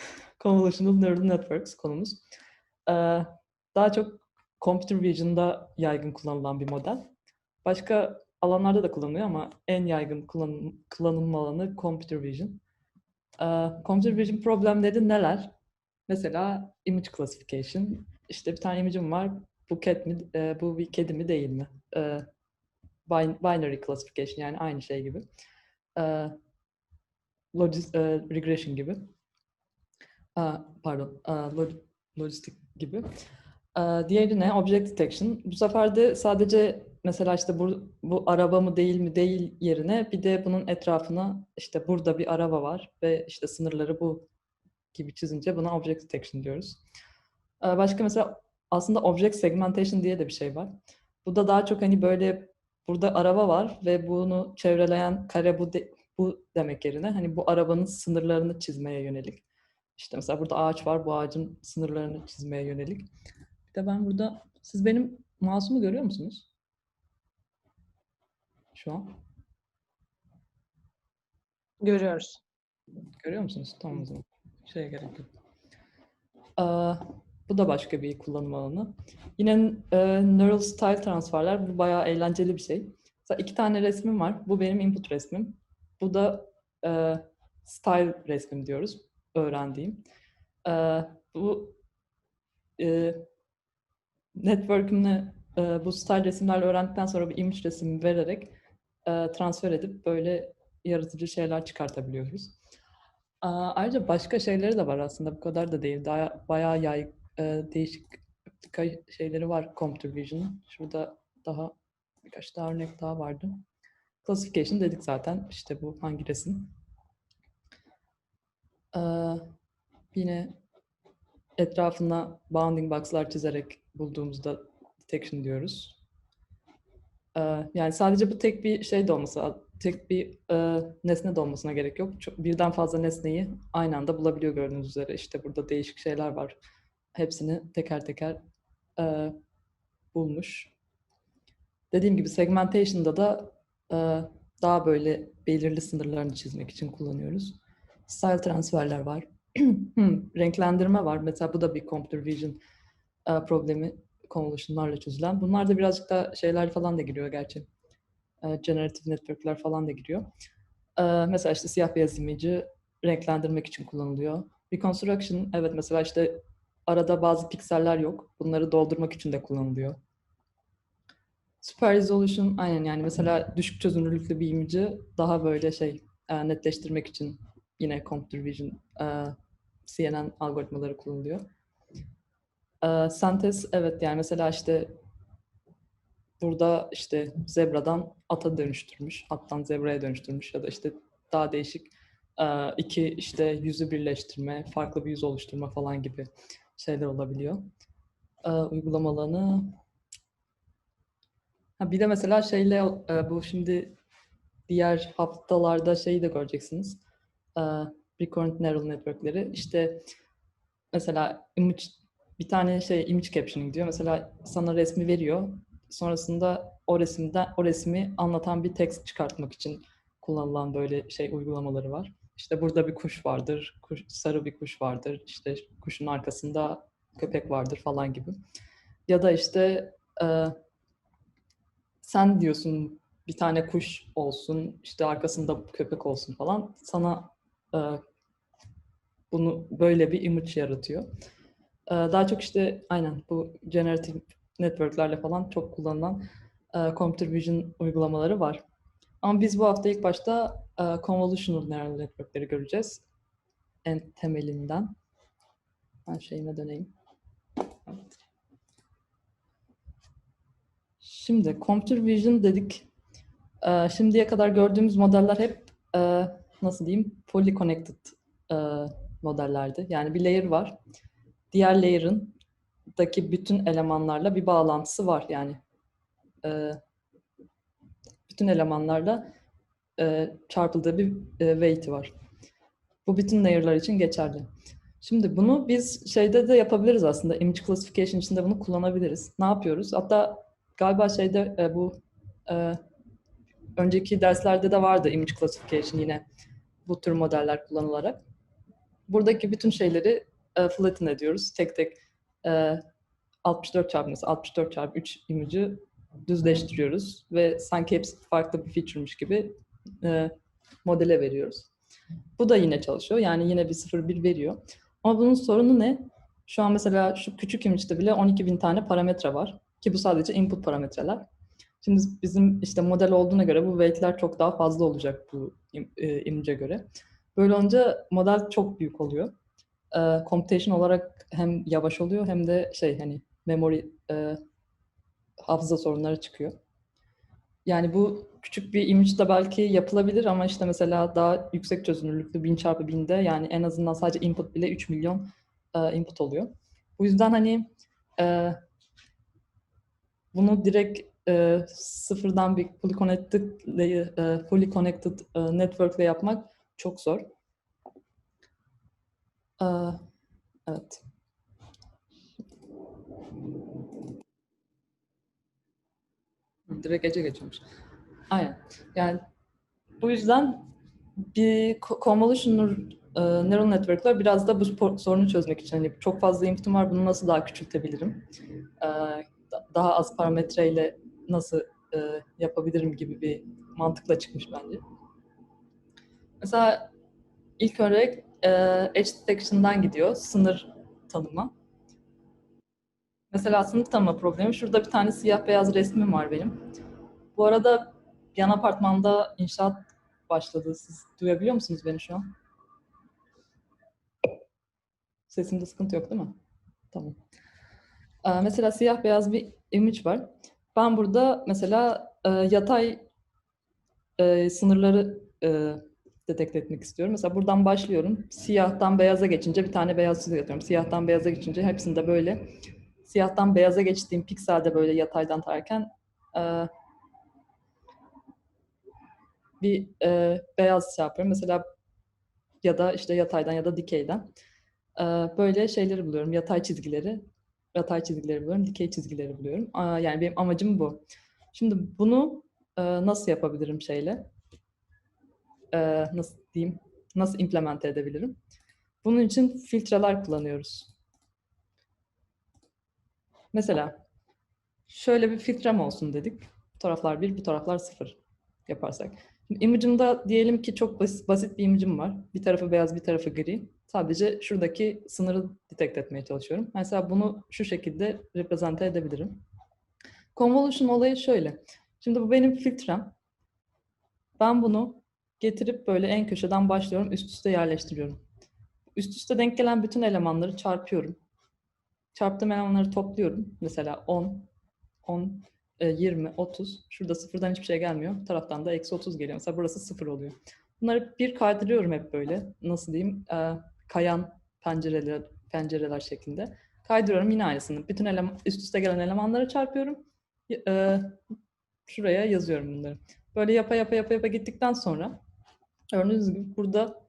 Convolutional Neural Networks konumuz. Ee, daha çok Computer Vision'da yaygın kullanılan bir model. Başka alanlarda da kullanılıyor ama en yaygın kullanım, kullanılma alanı Computer Vision. Ee, Computer Vision problemleri neler? Mesela image classification. İşte bir tane image'im var. Bu cat mi, e, bu bir kedi mi değil mi? Ee, binary classification yani aynı şey gibi. Ee, logis, e, regression gibi. Pardon, lojistik gibi. Diğeri ne? Object detection. Bu sefer de sadece mesela işte bu, bu araba mı değil mi değil yerine bir de bunun etrafına işte burada bir araba var ve işte sınırları bu gibi çizince buna object detection diyoruz. Başka mesela aslında object segmentation diye de bir şey var. Bu da daha çok hani böyle burada araba var ve bunu çevreleyen kare bu de, bu demek yerine hani bu arabanın sınırlarını çizmeye yönelik. İşte mesela burada ağaç var, bu ağacın sınırlarını çizmeye yönelik. Bir de ben burada, siz benim mouse'umu görüyor musunuz? Şu an. Görüyoruz. Görüyor musunuz? Tamam o zaman. Şeye gerek yok. Aa, bu da başka bir kullanım alanı. Yine e, Neural Style transferler. Bu bayağı eğlenceli bir şey. Mesela iki tane resmim var. Bu benim input resmim. Bu da e, style resmim diyoruz. Öğrendiğim. E, bu e, network'ümle e, bu style resimlerle öğrendikten sonra bir image resmi vererek e, transfer edip böyle yaratıcı şeyler çıkartabiliyoruz. Aa, ayrıca başka şeyleri de var aslında. Bu kadar da değil. Daha bayağı yay, e, değişik şeyleri var Computer Vision'ın. Şurada daha birkaç daha örnek daha vardı. Classification dedik zaten. İşte bu hangi resim. Ee, yine etrafına bounding box'lar çizerek bulduğumuzda detection diyoruz. Ee, yani sadece bu tek bir şey de olması, tek bir e, nesne de olmasına gerek yok. Çok, birden fazla nesneyi aynı anda bulabiliyor gördüğünüz üzere. İşte burada değişik şeyler var. Hepsini teker teker e, bulmuş. Dediğim gibi segmentation'da da e, daha böyle belirli sınırlarını çizmek için kullanıyoruz. Style transferler var. Renklendirme var. Mesela bu da bir computer vision e, problemi convolution'larla çözülen. Bunlar da birazcık da şeyler falan da giriyor gerçi. E, generative network'ler falan da giriyor. E, mesela işte siyah beyaz image'i renklendirmek için kullanılıyor. Reconstruction, evet mesela işte arada bazı pikseller yok. Bunları doldurmak için de kullanılıyor. Super resolution aynen yani mesela düşük çözünürlüklü bir image'i daha böyle şey netleştirmek için yine computer vision e, CNN algoritmaları kullanılıyor. E, sentez evet yani mesela işte burada işte zebradan ata dönüştürmüş, attan zebraya dönüştürmüş ya da işte daha değişik e, iki işte yüzü birleştirme, farklı bir yüz oluşturma falan gibi şeyler olabiliyor. E, uygulama alanı Ha, bir de mesela şeyle e, bu şimdi diğer haftalarda şeyi de göreceksiniz. E, recurrent neural network'leri. İşte mesela image bir tane şey image captioning diyor. Mesela sana resmi veriyor. Sonrasında o resimden o resmi anlatan bir text çıkartmak için kullanılan böyle şey uygulamaları var. İşte burada bir kuş vardır, kuş, sarı bir kuş vardır, işte kuşun arkasında köpek vardır falan gibi. Ya da işte e, sen diyorsun bir tane kuş olsun, işte arkasında köpek olsun falan. Sana bunu böyle bir image yaratıyor. Daha çok işte aynen bu generative network'lerle falan çok kullanılan computer vision uygulamaları var. Ama biz bu hafta ilk başta convolutional neural network'leri göreceğiz. En temelinden. Ben şeyime döneyim. Şimdi computer vision dedik. Şimdiye kadar gördüğümüz modeller hep nasıl diyeyim fully connected e, modellerdi. Yani bir layer var. Diğer layer'ın daki bütün elemanlarla bir bağlantısı var. Yani e, bütün elemanlarla e, çarpıldığı bir e, weight'i var. Bu bütün layer'lar için geçerli. Şimdi bunu biz şeyde de yapabiliriz aslında. Image classification içinde bunu kullanabiliriz. Ne yapıyoruz? Hatta galiba şeyde e, bu e, önceki derslerde de vardı image classification yine bu tür modeller kullanılarak. buradaki bütün şeyleri e, flatten ediyoruz. Tek tek e, 64 çarpı mesela 64 çarpı 3 image'ı düzleştiriyoruz ve sanki hepsi farklı bir feature'mış gibi e, modele veriyoruz. Bu da yine çalışıyor. Yani yine bir 0-1 veriyor. Ama bunun sorunu ne? Şu an mesela şu küçük image'de bile 12.000 tane parametre var. Ki bu sadece input parametreler. Şimdi bizim işte model olduğuna göre bu weight'ler çok daha fazla olacak bu e, image'e göre. Böyle olunca model çok büyük oluyor. E, computation olarak hem yavaş oluyor hem de şey hani memory e, hafıza sorunları çıkıyor. Yani bu küçük bir image de belki yapılabilir ama işte mesela daha yüksek çözünürlüklü 1000 çarpı 1000'de yani en azından sadece input bile 3 milyon e, input oluyor. Bu yüzden hani e, bunu direkt e, sıfırdan bir fully connected, e, fully connected e, network ile yapmak çok zor. E, evet. Direkt Ece geçiyormuş. Aynen. Yani bu yüzden bir convolutional e, neural network'ler biraz da bu sorunu çözmek için hani çok fazla input'um var bunu nasıl daha küçültebilirim? E, daha az parametreyle nasıl e, yapabilirim gibi bir mantıkla çıkmış bence. Mesela ilk örnek e, edge detection'dan gidiyor, sınır tanıma. Mesela sınır tanıma problemi. Şurada bir tane siyah beyaz resmim var benim. Bu arada yan apartmanda inşaat başladı. Siz duyabiliyor musunuz beni şu an? Sesimde sıkıntı yok değil mi? Tamam. Ee, mesela siyah beyaz bir image var. Ben burada mesela e, yatay e, sınırları e, detekte etmek istiyorum. Mesela buradan başlıyorum. Siyahtan beyaza geçince bir tane beyaz çizgi atıyorum. Siyahtan beyaza geçince hepsinde böyle siyahtan beyaza geçtiğim pikselde böyle yataydan tararken e, bir e, beyaz şey yapıyorum. Mesela ya da işte yataydan ya da dikeyden. E, böyle şeyleri buluyorum. Yatay çizgileri. Yatay çizgileri buluyorum. Dikey çizgileri buluyorum. Yani benim amacım bu. Şimdi bunu e, nasıl yapabilirim şeyle? E, nasıl diyeyim? Nasıl implemente edebilirim? Bunun için filtreler kullanıyoruz. Mesela şöyle bir filtrem olsun dedik. Bu taraflar 1, bu taraflar 0 yaparsak. Image'ımda diyelim ki çok basit, bir image'ım var. Bir tarafı beyaz, bir tarafı gri. Sadece şuradaki sınırı detect etmeye çalışıyorum. Mesela bunu şu şekilde reprezente edebilirim. Convolution olayı şöyle. Şimdi bu benim filtrem. Ben bunu getirip böyle en köşeden başlıyorum, üst üste yerleştiriyorum. Üst üste denk gelen bütün elemanları çarpıyorum. Çarptığım elemanları topluyorum. Mesela 10, 10, 20, 30. Şurada sıfırdan hiçbir şey gelmiyor. Bu taraftan da eksi 30 geliyor. Mesela burası sıfır oluyor. Bunları bir kaydırıyorum hep böyle. Nasıl diyeyim? Kayan pencereler, pencereler şeklinde. Kaydırıyorum yine aynısını. Bütün eleman, üst üste gelen elemanları çarpıyorum. E, şuraya yazıyorum bunları. Böyle yapa yapa yapa yapa gittikten sonra gördüğünüz gibi burada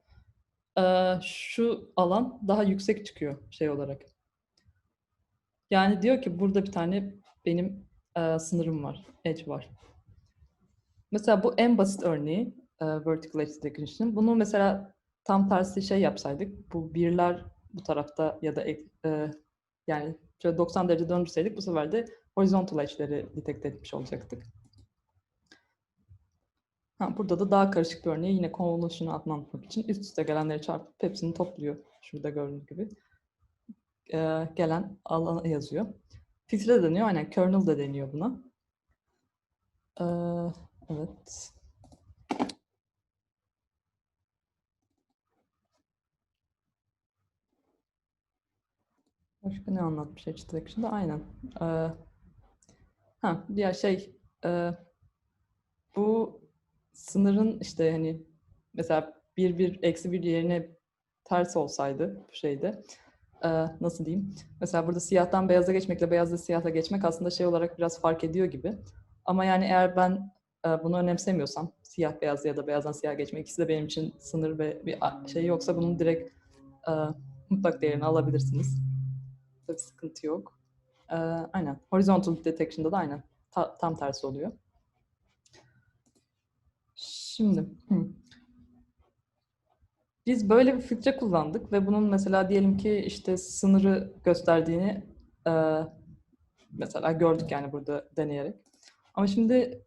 e, şu alan daha yüksek çıkıyor şey olarak. Yani diyor ki burada bir tane benim e, sınırım var, edge var. Mesela bu en basit örneği e, vertical edge detection'ın. Bunu mesela tam tersi şey yapsaydık, bu birler bu tarafta ya da e, yani şöyle 90 derece döndürseydik bu sefer de horizontal edge'leri detect etmiş olacaktık. Ha, burada da daha karışık bir örneği yine convolution'u adlandırmak için üst üste gelenleri çarpıp hepsini topluyor. Şurada gördüğünüz gibi. Ee, gelen alana yazıyor. Filtre de deniyor. Aynen kernel de deniyor buna. Ee, evet. Başka ne anlatmış Edge Detection'da? Aynen. Ee, ha, diğer şey e, bu sınırın işte hani mesela bir bir eksi bir yerine ters olsaydı bu şeyde e, nasıl diyeyim? Mesela burada siyahtan beyaza geçmekle beyazda siyaha geçmek aslında şey olarak biraz fark ediyor gibi. Ama yani eğer ben e, bunu önemsemiyorsam siyah beyaz ya da beyazdan siyah geçmek ikisi de benim için sınır ve bir şey yoksa bunun direkt e, mutlak değerini alabilirsiniz. Tabii sıkıntı yok. E, aynen. Horizontal detection'da da aynen. Ta, tam tersi oluyor. Şimdi. Hı. biz böyle bir filtre kullandık ve bunun mesela diyelim ki işte sınırı gösterdiğini e, mesela gördük yani burada deneyerek. Ama şimdi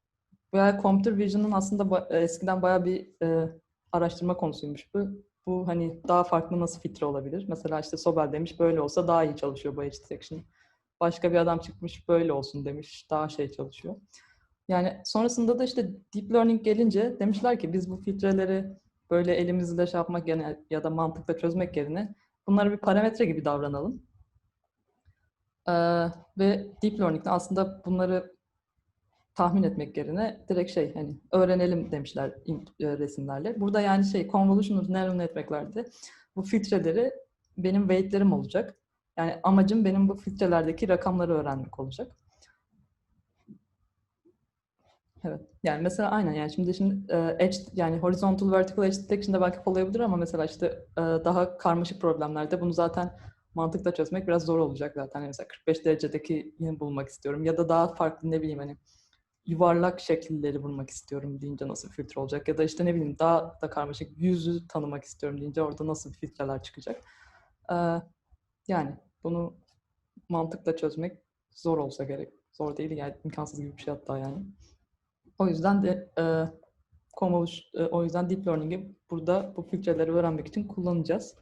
veya computer vision'ın aslında ba- eskiden bayağı bir e, araştırma konusuymuş bu. Bu hani daha farklı nasıl filtre olabilir? Mesela işte Sobel demiş böyle olsa daha iyi çalışıyor bu detection. Başka bir adam çıkmış böyle olsun demiş daha şey çalışıyor. Yani sonrasında da işte deep learning gelince demişler ki biz bu filtreleri böyle elimizle şey yapmak yerine ya da mantıkla çözmek yerine bunlara bir parametre gibi davranalım. Ee, ve deep learning'de aslında bunları tahmin etmek yerine direkt şey hani öğrenelim demişler e, resimlerle. Burada yani şey convolutional neural network'lerde bu filtreleri benim weight'lerim olacak. Yani amacım benim bu filtrelerdeki rakamları öğrenmek olacak. Evet. Yani mesela aynen yani şimdi şimdi edge yani horizontal vertical edge detection'da belki kolay olabilir ama mesela işte e, daha karmaşık problemlerde bunu zaten mantıkla çözmek biraz zor olacak zaten. Yani mesela 45 derecedeki yine bulmak istiyorum ya da daha farklı ne bileyim hani yuvarlak şekilleri bulmak istiyorum deyince nasıl filtre olacak ya da işte ne bileyim daha da karmaşık yüzü tanımak istiyorum deyince orada nasıl filtreler çıkacak. Ee, yani bunu mantıkla çözmek zor olsa gerek. Zor değil yani imkansız gibi bir şey hatta yani. O yüzden de e, convolution, e, o yüzden deep learning'i burada bu filtreleri öğrenmek için kullanacağız.